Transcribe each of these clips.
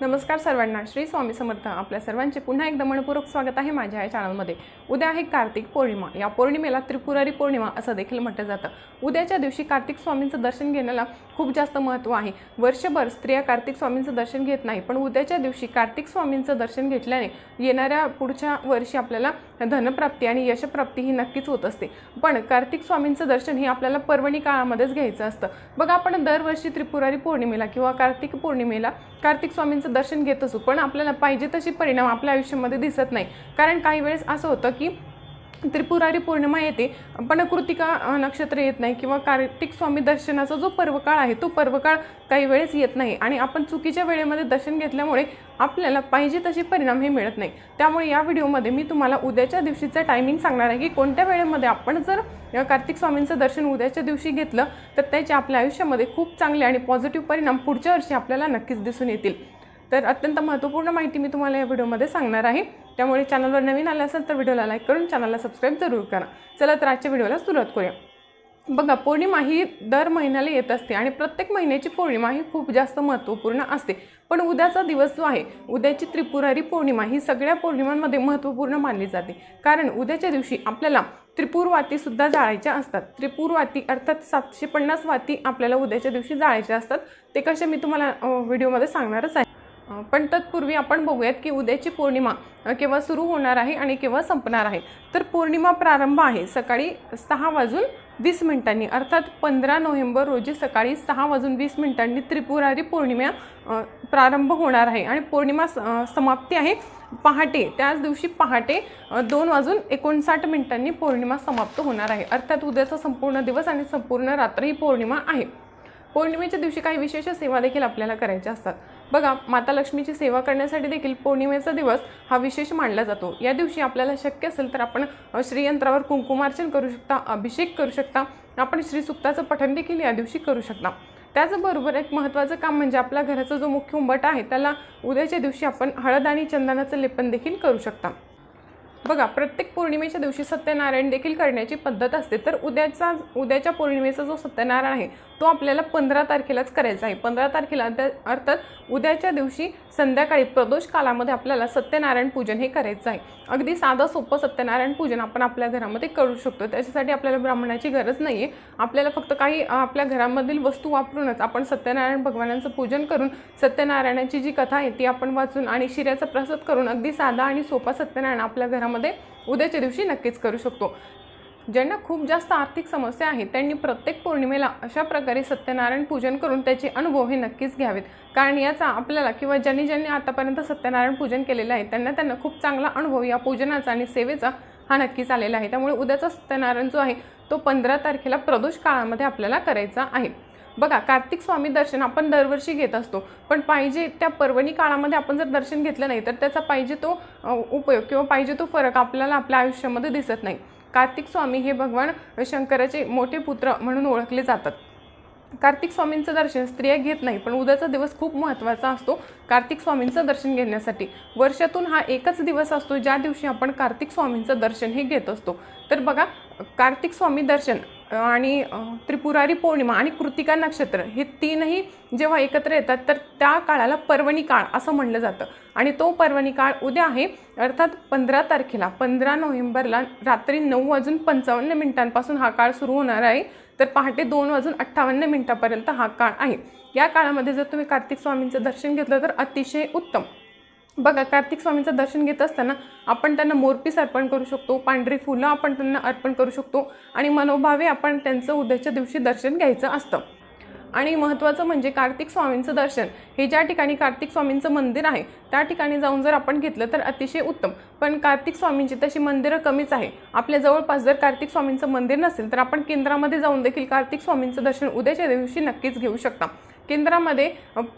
नमस्कार सर्वांना. श्री स्वामी समर्थ. आपल्या सर्वांचे पुन्हा एकदा मनपूर्वक स्वागत आहे माझ्या या चॅनलमध्ये उद्या आहे कार्तिक पौर्णिमा. या पौर्णिमेला त्रिपुरारी पौर्णिमा असं देखील म्हटलं जातं. उद्याच्या दिवशी कार्तिक स्वामींचं दर्शन घेण्याला खूप जास्त महत्त्व आहे. वर्षभर स्त्रिया कार्तिक स्वामींचं दर्शन घेत नाही पण उद्याच्या दिवशी कार्तिक स्वामींचं दर्शन घेतल्याने येणाऱ्या पुढच्या वर्षी आपल्याला धनप्राप्ती आणि यशप्राप्ती ही नक्कीच होत असते. पण कार्तिक स्वामींचं दर्शन हे आपल्याला पर्वणी काळामध्येच घ्यायचं असतं. बघा आपण दरवर्षी त्रिपुरारी पौर्णिमेला किंवा कार्तिक पौर्णिमेला कार्तिक स्वामींचं दर्शन घेत असू पण आपल्याला पाहिजे तशी परिणाम आपल्या आयुष्यामध्ये दिसत नाही. कारण काही वेळेस असं होतं की त्रिपुरारी पौर्णिमा येते पण कृतिका नक्षत्र येत नाही किंवा कार्तिक स्वामी दर्शनाचा जो पर्वकाळ आहे तो पर्वकाळ काही वेळेस येत नाही. आणि आपण चुकीच्या वेळेमध्ये दर्शन घेतल्यामुळे आपल्याला पाहिजे तसे परिणाम हे मिळत नाही. त्यामुळे या व्हिडिओमध्ये मी तुम्हाला उद्याच्या दिवशीचं टायमिंग सांगणार आहे की कोणत्या वेळेमध्ये आपण जर कार्तिक स्वामींचं दर्शन उद्याच्या दिवशी घेतलं तर त्याचे आपल्या आयुष्यामध्ये खूप चांगले आणि पॉझिटिव्ह परिणाम पुढच्या वर्षी आपल्याला नक्कीच दिसून येतील. तर अत्यंत महत्त्वपूर्ण माहिती मी तुम्हाला या व्हिडिओमध्ये सांगणार आहे. त्यामुळे चॅनलवर नवीन आलं असेल तर व्हिडिओला लाईक करून चॅनलला सबस्क्राईब जरूर करा. चला तर आजच्या व्हिडिओला सुरुवात करूया. बघा पौर्णिमा ही दर महिन्याला येत असते आणि प्रत्येक महिन्याची पौर्णिमा ही खूप जास्त महत्त्वपूर्ण असते. पण उद्याचा दिवस जो आहे उद्याची त्रिपुरारी पौर्णिमा ही सगळ्या पौर्णिमांमध्ये महत्त्वपूर्ण मानली जाते. कारण उद्याच्या दिवशी आपल्याला त्रिपूरवातीसुद्धा जाळायच्या असतात. त्रिपूरवाती अर्थात सातशे पन्नास वाती आपल्याला उद्याच्या दिवशी जाळायच्या असतात. ते कसे मी तुम्हाला व्हिडिओमध्ये सांगणारच आहे. पण तत्पूर्वी आपण बघूयात की उद्याची पौर्णिमा केव्हा सुरू होणार आहे आणि केव्हा संपणार आहे. तर पौर्णिमा प्रारंभ आहे सकाळी सहा वाजून वीस मिनिटांनी अर्थात पंधरा नोव्हेंबर रोजी सकाळी सहा वाजून वीस मिनिटांनी त्रिपुरारी पौर्णिमा प्रारंभ होणार आहे. आणि पौर्णिमा स- समाप्ती आहे पहाटे त्याच दिवशी पहाटे दोन वाजून एकोणसाठ मिनिटांनी पौर्णिमा समाप्त होणार आहे. अर्थात उद्याचा संपूर्ण दिवस आणि संपूर्ण रात्र ही पौर्णिमा आहे. पौर्णिमेच्या दिवशी काही विशेष सेवा देखील आपल्याला करायच्या असतात. बघा माता लक्ष्मीची सेवा करण्यासाठी देखील पौर्णिमेचा दिवस हा विशेष मानला जातो. या दिवशी आपल्याला शक्य असेल तर आपण श्रीयंत्रावर कुंकुमार्चन करू शकता अभिषेक करू शकता आपण श्रीसुक्ताचं पठण देखील या दिवशी करू शकता. त्याचबरोबर एक महत्त्वाचं काम म्हणजे आपल्या घराचा जो मुख्य उंबट आहे त्याला उद्याच्या दिवशी आपण हळद आणि चंदनाचं लेपन देखील करू शकता. बघा प्रत्येक पौर्णिमेच्या दिवशी सत्यनारायण देखील करण्याची पद्धत असते. तर उद्याचा उद्याच्या पौर्णिमेचा जो सत्यनारायण आहे तो आपल्याला पंधरा तारखेलाच करायचा आहे. पंधरा तारखेला त्या अर्थात उद्याच्या दिवशी संध्याकाळी प्रदोष कालामध्ये आपल्याला सत्यनारायण पूजन हे करायचं आहे. अगदी साधं सोपं सत्यनारायण पूजन आपण आपल्या घरामध्ये करू शकतो. त्याच्यासाठी आपल्याला ब्राह्मणाची गरज नाही आहे आपल्याला फक्त काही आपल्या घरामधील वस्तू वापरूनच आपण सत्यनारायण भगवानांचं पूजन करून सत्यनारायणाची जी कथा आहे ती आपण वाचून आणि शिऱ्याचा प्रसाद करून अगदी साधा आणि सोपा सत्यनारायण आपल्या घरामध्ये उद्याच्या दिवशी नक्कीच करू शकतो. ज्यांना खूप जास्त आर्थिक समस्या आहेत त्यांनी प्रत्येक पौर्णिमेला अशा प्रकारे सत्यनारायण पूजन करून त्याचे अनुभव हे नक्कीच घ्यावेत. कारण याचा आपल्याला किंवा ज्यांनी ज्यांनी आतापर्यंत सत्यनारायण पूजन केलेलं आहे त्यांना त्यांना खूप चांगला अनुभव या पूजनाचा आणि सेवेचा हा नक्कीच आलेला आहे. त्यामुळे उद्याचा सत्यनारायण जो आहे तो पंधरा तारखेला प्रदोष काळामध्ये आपल्याला करायचा आहे. बघा कार्तिक स्वामी दर्शन आपण दरवर्षी घेत असतो पण पाहिजे त्या पर्वणी काळामध्ये आपण जर दर्शन घेतलं नाही तर त्याचा पाहिजे तो उपयोग किंवा पाहिजे तो फरक आपल्याला आपल्या आयुष्यामध्ये दिसत नाही. कार्तिक स्वामी हे भगवान शंकराचे मोठे पुत्र म्हणून ओळखले जातात. कार्तिक स्वामींचं दर्शन स्त्रिया घेत नाही पण उद्याचा दिवस खूप महत्त्वाचा असतो कार्तिक स्वामींचं दर्शन घेण्यासाठी. वर्षातून हा एकच दिवस असतो ज्या दिवशी आपण कार्तिक स्वामींचं दर्शन हे घेत असतो. तर बघा कार्तिक स्वामी दर्शन आणि त्रिपुरारी पौर्णिमा आणि कृतिका नक्षत्र हे तीनही जेव्हा एकत्र येतात तर त्या काळाला पर्वणी काळ असं म्हणलं जातं. आणि तो पर्वणी काळ उद्या आहे अर्थात पंधरा तारखेला पंधरा नोव्हेंबरला रात्री नऊ वाजून पंचावन्न मिनिटांपासून हा काळ सुरू होणार आहे. तर पहाटे दोन वाजून अठ्ठावन्न मिनिटापर्यंत हा काळ आहे. या काळामध्ये जर तुम्ही कार्तिक स्वामींचं दर्शन घेतलं तर अतिशय उत्तम. बघा कार्तिक स्वामींचं दर्शन घेत असताना आपण त्यांना मोरपीस अर्पण करू शकतो पांढरी फुलं आपण त्यांना अर्पण करू शकतो आणि मनोभावे आपण त्यांचं उद्याच्या दिवशी दर्शन घ्यायचं असतं. आणि महत्त्वाचं म्हणजे कार्तिक स्वामींचं दर्शन. हे ज्या ठिकाणी कार्तिक स्वामींचं मंदिर आहे त्या ठिकाणी जाऊन जर आपण घेतलं तर अतिशय उत्तम. पण कार्तिक स्वामींची तशी मंदिरं कमीच आहे. आपल्या जवळपास जर कार्तिक स्वामींचं मंदिर नसेल तर आपण केंद्रामध्ये जाऊन देखील कार्तिक स्वामींचं दर्शन उद्याच्या दिवशी नक्कीच घेऊ शकता. केंद्रामध्ये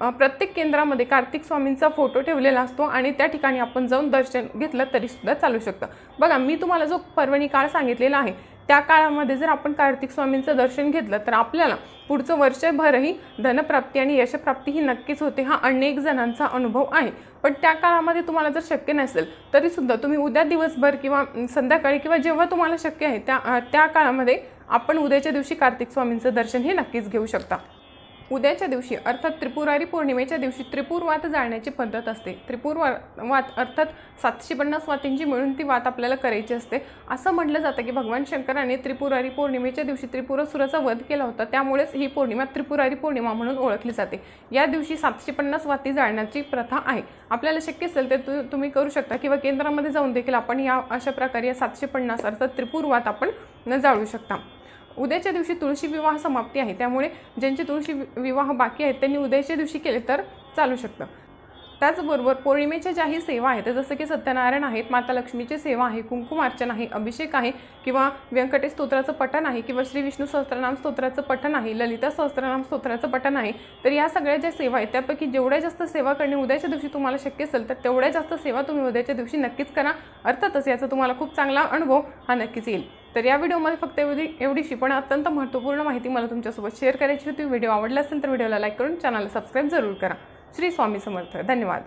प्रत्येक केंद्रामध्ये कार्तिक स्वामींचा फोटो ठेवलेला असतो आणि त्या ठिकाणी आपण जाऊन दर्शन घेतलं तरीसुद्धा चालू शकतं. बघा मी तुम्हाला जो पर्वणी काळ सांगितलेला आहे त्या काळामध्ये जर आपण कार्तिक स्वामींचं दर्शन घेतलं तर आपल्याला पुढचं वर्षभरही धनप्राप्ती आणि यशप्राप्ती ही नक्कीच होते हा अनेक जणांचा अनुभव आहे. पण त्या काळामध्ये तुम्हाला जर शक्य नसेल तरीसुद्धा तुम्ही उद्या दिवसभर किंवा संध्याकाळी किंवा जेव्हा तुम्हाला शक्य आहे त्या त्या काळामध्ये आपण उद्याच्या दिवशी कार्तिक स्वामींचं दर्शन हे नक्कीच घेऊ शकता. उद्याच्या दिवशी अर्थात त्रिपुरारी पौर्णिमेच्या दिवशी त्रिपूर वात जाळण्याची पद्धत असते. त्रिपुरवा वात अर्थात सातशे पन्नास वातींची मिळून ती वात आपल्याला करायची असते. असं म्हटलं जातं की भगवान शंकराने त्रिपुरारी पौर्णिमेच्या दिवशी त्रिपुरासुराचा वध केला होता. त्यामुळेच ही पौर्णिमा त्रिपुरारी पौर्णिमा म्हणून ओळखली जाते. या दिवशी सातशे पन्नास वाती जाळण्याची प्रथा आहे. आपल्याला शक्य असेल तर तु- तुम्ही करू शकता किंवा केंद्रामध्ये जाऊन देखील आपण या अशा प्रकारे या सातशे पन्नास अर्थात त्रिपुरवात आपण न जाळू शकता. उद्याच्या दिवशी तुळशी विवाह समाप्ती आहे. त्यामुळे ज्यांचे तुळशी वि- विवाह बाकी आहेत त्यांनी उद्याच्या दिवशी केले तर चालू शकतं. त्याचबरोबर पौर्णिमेच्या ज्याही सेवा आहेत जसं की सत्यनारायण आहेत माता लक्ष्मीची सेवा आहे कुंकुमार्चन आहे अभिषेक आहे किंवा व्यंकटेश स्तोत्राचं पठण आहे किंवा श्री विष्णू सहस्त्रनाम स्तोत्राचं पठण आहे ललिता सहस्त्रनाम स्तोत्राचं पठण आहे तर या सगळ्या ज्या सेवा आहेत त्यापैकी जेवढ्या जास्त सेवा करणे उद्याच्या दिवशी तुम्हाला शक्य असेल तर तेवढ्या जास्त सेवा तुम्ही उद्याच्या दिवशी नक्कीच करा. अर्थातच याचा तुम्हाला खूप चांगला अनुभव हा नक्कीच येईल. तर या व्हिडिओमध्ये फक्त एवढी एवढीशी पण अत्यंत महत्त्वपूर्ण माहिती मला तुमच्यासोबत शेअर करायची होती. व्हिडिओ आवडला असेल तर व्हिडिओला लाईक करून चॅनलला सबस्क्राईब जरूर करा. श्री स्वामी समर्थ. धन्यवाद.